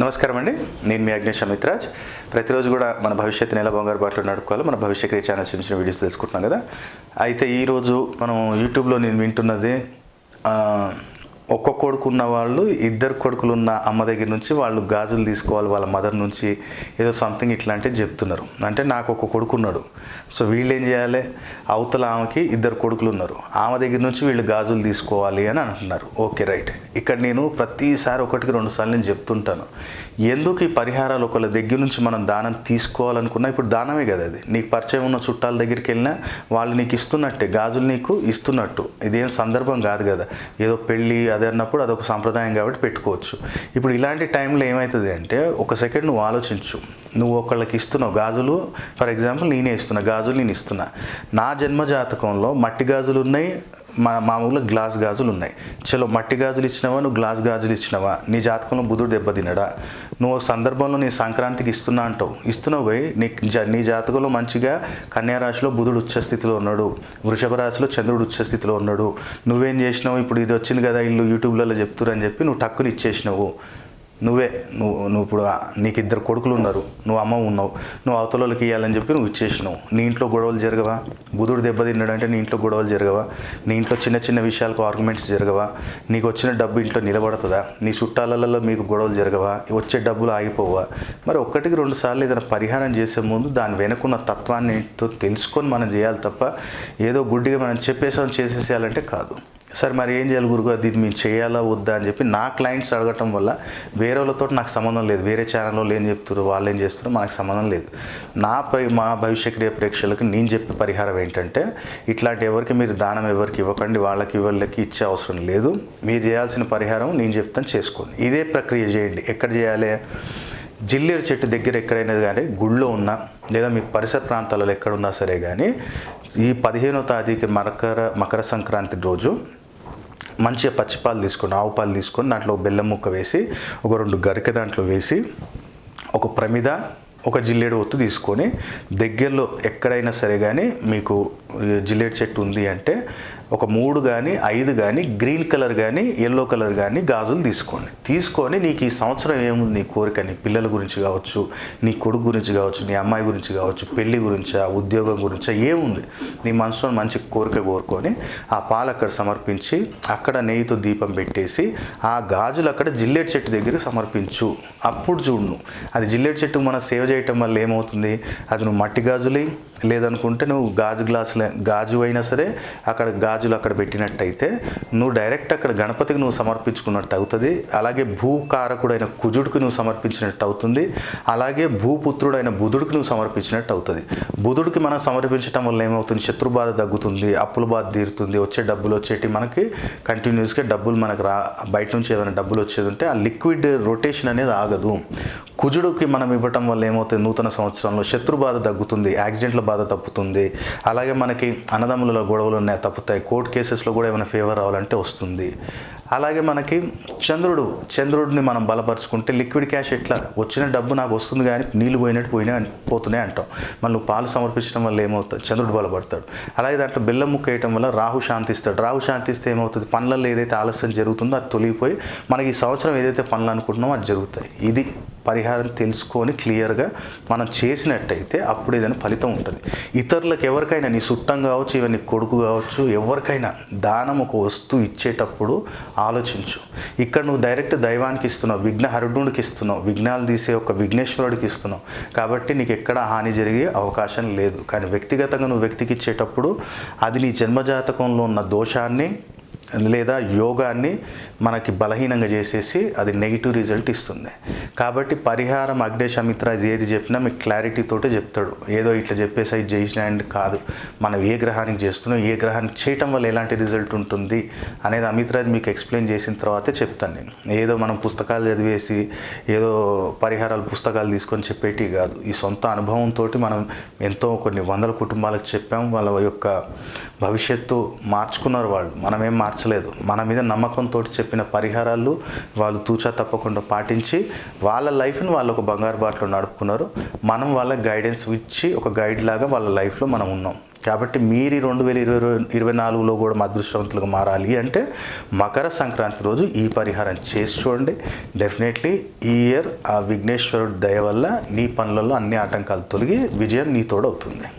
నమస్కారం అండి. నేను మీ అగ్నేష్ అమిత్రాజ్. ప్రతిరోజు కూడా మన భవిష్యత్తు నెల బంగారు బాటలో నడుపుకోవాలి. మన భవిష్య క్రియ ఛానల్స్ చిన్న వీడియోస్ తెలుసుకుంటున్నాం కదా. అయితే ఈరోజు మనం యూట్యూబ్లో నేను వింటున్నది ఒక్క కొడుకు ఉన్న వాళ్ళు ఇద్దరు కొడుకులు ఉన్న అమ్మ దగ్గర నుంచి వాళ్ళు గాజులు తీసుకోవాలి వాళ్ళ మదర్ నుంచి ఏదో సంథింగ్ ఇట్లాంటివి చెప్తున్నారు. అంటే నాకు ఒక కొడుకు ఉన్నాడు. సో వీళ్ళు ఏం చేయాలి? అవతల ఆమెకి ఇద్దరు కొడుకులు ఉన్నారు. ఆమె దగ్గర నుంచి వీళ్ళు గాజులు తీసుకోవాలి అని అంటున్నారు. Okay right. ఇక్కడ నేను ప్రతిసారి ఒకటికి రెండు సార్లు నేను చెప్తుంటాను. ఎందుకు ఈ పరిహారాలు ఒకళ్ళ దగ్గర నుంచి మనం దానం తీసుకోవాలనుకున్నా? ఇప్పుడు దానమే కదా అది. నీకు పరిచయం ఉన్న చుట్టాల దగ్గరికి వెళ్ళినా వాళ్ళు నీకు ఇస్తున్నట్టే గాజులు నీకు ఇస్తున్నట్టు. ఇదేం సందర్భం కాదు కదా. ఏదో పెళ్ళి అది అన్నప్పుడు అదొక సాంప్రదాయం కాబట్టి పెట్టుకోవచ్చు. ఇప్పుడు ఇలాంటి టైంలో ఏమవుతుంది అంటే ఒక సెకండ్ నువ్వు ఆలోచించు. నువ్వు ఒకళ్ళకి ఇస్తున్నావు గాజులు ఫర్ ఎగ్జాంపుల్ నేనే ఇస్తున్నా గాజులు నేను ఇస్తున్నా. నా జన్మ జాతకంలో మట్టి గాజులు ఉన్నాయి మా మామూలుగా గ్లాస్ గాజులు ఉన్నాయి. చలో మట్టి గాజులు ఇచ్చినావా? నువ్వు గ్లాస్ గాజులు ఇచ్చినావా? నీ జాతకంలో బుధుడు దెబ్బతినడా నువ్వు సందర్భంలో నీ సంక్రాంతికి ఇస్తున్నా అంటావు. ఇస్తున్నావు పోయి నీ జ- నీ జాతకంలో మంచిగా కన్యా రాశిలో బుధుడు ఉచ్చస్థితిలో ఉన్నాడు. వృషభ రాశిలో చంద్రుడు ఉచ్చస్థితిలో ఉన్నాడు. నువ్వేం చేసినావు? ఇప్పుడు ఇది వచ్చింది కదా ఇల్లు యూట్యూబ్లలో చెప్తురని చెప్పి నువ్వు టక్కుని ఇచ్చేసినావు. నువ్వే నువ్వు నువ్వు ఇప్పుడు నీకు ఇద్దరు కొడుకులు ఉన్నారు. నువ్వు అమ్మ ఉన్నావు. నువ్వు అవతలకి ఇవ్వాలని చెప్పి నువ్వు ఇచ్చేసినావు. నీ ఇంట్లో గొడవలు జరగవా? బుధుడు దెబ్బతిన్నాడు అంటే నీ ఇంట్లో గొడవలు జరగవా? నీ ఇంట్లో చిన్న చిన్న విషయాలకు ఆర్గ్యుమెంట్స్ జరగవా? నీకు వచ్చిన డబ్బు ఇంట్లో నిలబడుతుందా? నీ చుట్టాలలో మీకు గొడవలు జరగవా? వచ్చే డబ్బులు ఆగిపోవా? మరి ఒక్కటికి రెండు సార్లు ఏదైనా పరిహారం చేసే ముందు దాని వెనుకున్న తత్వాన్ని తెలుసుకొని మనం చేయాలి తప్ప ఏదో గుడ్డిగా మనం చెప్పేసాం చేసేసేయాలంటే కాదు. సార్ మరి ఏం చేయాలి గురుగారు? ఇది మేము చేయాలా? వద్దా? అని చెప్పి నా క్లయింట్స్ అడగటం వల్ల వేరే వాళ్ళతో నాకు సంబంధం లేదు. వేరే ఛానల్లో ఏం చెప్తారు వాళ్ళు ఏం చేస్తారో మనకు సంబంధం లేదు. నా మా భవిష్య క్రియ ప్రేక్షకులకు నేను చెప్పే పరిహారం ఏంటంటే ఇట్లాంటి ఎవరికి మీరు దానం ఎవరికి ఇవ్వకండి వాళ్ళకి వాళ్ళకి ఇచ్చే అవసరం లేదు. మీరు చేయాల్సిన పరిహారం నేను చెప్తాను చేసుకోండి. ఇదే ప్రక్రియ చేయండి. ఎక్కడ చేయాలి? జిల్లేరు చెట్టు దగ్గర ఎక్కడైనా కానీ గుళ్ళో ఉన్నా లేదా మీ పరిసర ప్రాంతాలలో ఎక్కడున్నా సరే కానీ ఈ పదిహేనో తారీఖు మకర మకర సంక్రాంతి రోజు మంచిగా పచ్చిపాలు తీసుకొని ఆవు పాలు తీసుకొని దాంట్లో బెల్లం ముక్క వేసి ఒక రెండు గరిక దాంట్లో వేసి ఒక ప్రమిద ఒక జిల్లేడు ఒత్తు తీసుకొని దగ్గరలో ఎక్కడైనా సరే కానీ మీకు జిల్లేడు చెట్టు ఉంది అంటే ఒక మూడు కానీ ఐదు కానీ గ్రీన్ కలర్ కానీ ఎల్లో కలర్ కానీ గాజులు తీసుకోండి. తీసుకొని నీకు ఈ సంవత్సరం ఏముంది నీ కోరిక? నీ పిల్లల గురించి కావచ్చు నీ కొడుకు గురించి కావచ్చు నీ అమ్మాయి గురించి కావచ్చు పెళ్ళి గురించా ఉద్యోగం గురించా ఏముంది? నీ మనసులో మంచి కోరిక కోరుకొని ఆ పాలు అక్కడ సమర్పించి అక్కడ నెయ్యితో దీపం పెట్టేసి ఆ గాజులు అక్కడ జిల్లేడు చెట్టు దగ్గర సమర్పించు. అప్పుడు చూడు. అది జిల్లేడు చెట్టు మనం సేవ చేయటం వల్ల ఏమవుతుంది? అది నువ్వు మట్టి గాజులే. లేదనుకుంటే నువ్వు గాజు గ్లాసులే గాజు అయినా సరే అక్కడ గాజు గాజులు అక్కడ పెట్టినట్టయితే నువ్వు డైరెక్ట్ అక్కడ గణపతికి నువ్వు సమర్పించుకున్నట్టు అవుతుంది. అలాగే భూకారకుడైన కుజుడికి నువ్వు సమర్పించినట్టు అవుతుంది. అలాగే భూపుత్రుడైన బుధుడికి నువ్వు సమర్పించినట్టు అవుతుంది. బుధుడికి మనం సమర్పించడం వల్ల ఏమవుతుంది? శత్రు బాధ తగ్గుతుంది అప్పుల బాధ తీరుతుంది వచ్చే డబ్బులు వచ్చేటి మనకి కంటిన్యూస్గా డబ్బులు మనకు రా బయట నుంచి ఏదైనా డబ్బులు వచ్చేది ఉంటే ఆ లిక్విడ్ రొటేషన్ అనేది ఆగదు. కుజుడికి మనం ఇవ్వటం వల్ల ఏమవుతుంది? నూతన సంవత్సరంలో శత్రు బాధ తగ్గుతుంది యాక్సిడెంట్ల బాధ తప్పుతుంది. అలాగే మనకి అన్నదమ్ములలో గొడవలు ఉన్నాయి తప్పుతాయి. కోర్టు కేసెస్లో కూడా ఏమైనా ఫేవర్ రావాలంటే వస్తుంది. అలాగే మనకి చంద్రుడు చంద్రుడిని మనం బలపరుచుకుంటే లిక్విడ్ క్యాష్ ఎట్లా వచ్చిన డబ్బు నాకు వస్తుంది కానీ నీళ్ళు పోయినట్టు పోయినా పోతున్నాయి అంటాం. మళ్ళీ నువ్వు పాలు సమర్పించడం వల్ల ఏమవుతుంది? చంద్రుడు బలపడతాడు. అలాగే దాంట్లో బెల్లం ముక్క వేయటం వల్ల రాహు శాంతిస్తాడు. రాహు శాంతిస్తే ఏమవుతుంది? పనులలో ఏదైతే ఆలస్యం జరుగుతుందో అది తొలిగిపోయి మనకి ఈ సంవత్సరం ఏదైతే పనులు అనుకుంటున్నామో అది జరుగుతాయి. ఇది పరిహారం తెలుసుకొని క్లియర్గా మనం చేసినట్టయితే అప్పుడు ఏదైనా ఫలితం ఉంటుంది. ఇతరులకు ఎవరికైనా నీ చుట్టం కావచ్చు ఇవన్నీ కొడుకు కావచ్చు ఎవరికైనా దానం ఒక వస్తువు ఇచ్చేటప్పుడు ఆలోచించు. ఇక్కడ నువ్వు డైరెక్ట్ దైవానికి ఇస్తున్నావు విఘ్నహరుడునికి ఇస్తున్నావు విఘ్నాలు తీసే ఒక విఘ్నేశ్వరుడికి ఇస్తున్నావు. కాబట్టి నీకు ఎక్కడ హాని జరిగే అవకాశం లేదు. కానీ వ్యక్తిగతంగా నువ్వు వ్యక్తికి ఇచ్చేటప్పుడు అది నీ జన్మజాతకంలో ఉన్న దోషాన్ని లేదా యోగాన్ని మనకి బలహీనంగా చేసేసి అది నెగిటివ్ రిజల్ట్ ఇస్తుంది. కాబట్టి పరిహారం అగ్నేష్ అమిత్రాజ్ ఏది చెప్పినా మీకు క్లారిటీ తోటే చెప్తాడు. ఏదో ఇట్లా చెప్పేసి అది చేసినాయండి కాదు. మనం ఏ గ్రహానికి చేస్తున్నాం ఏ గ్రహానికి చేయటం వల్ల ఎలాంటి రిజల్ట్ ఉంటుంది అనేది అమిత్రాజ్ మీకు ఎక్స్ప్లెయిన్ చేసిన తర్వాతే చెప్తాను నేను. ఏదో మనం పుస్తకాలు చదివేసి ఏదో పరిహారాలు పుస్తకాలు తీసుకొని చెప్పేటి కాదు. ఈ సొంత అనుభవంతో మనం ఎంతో కొన్ని వందల కుటుంబాలకు చెప్పాం. వాళ్ళ యొక్క భవిష్యత్తు మార్చుకున్నారు వాళ్ళు. మనమేం మార్చలేదు మన మీద నమ్మకంతో చెప్పిన పరిహారాలు వాళ్ళు తూచా తప్పకుండా పాటించి వాళ్ళ లైఫ్ని వాళ్ళు ఒక బంగారు బాటలో నడుపుకున్నారు. మనం వాళ్ళకి గైడెన్స్ ఇచ్చి ఒక గైడ్ లాగా వాళ్ళ లైఫ్లో మనం ఉన్నాం. కాబట్టి మీరు ఈ రెండు వేల ఇరవై ఇరవై నాలుగులో కూడా మా అదృష్టవంతులుగా మారాలి అంటే మకర సంక్రాంతి రోజు ఈ పరిహారం చేసి చూడండి. డెఫినెట్లీ ఈ ఇయర్ ఆ విఘ్నేశ్వరుడి దయ వల్ల నీ పనులలో అన్ని ఆటంకాలు తొలగి విజయం నీ తోడవుతుంది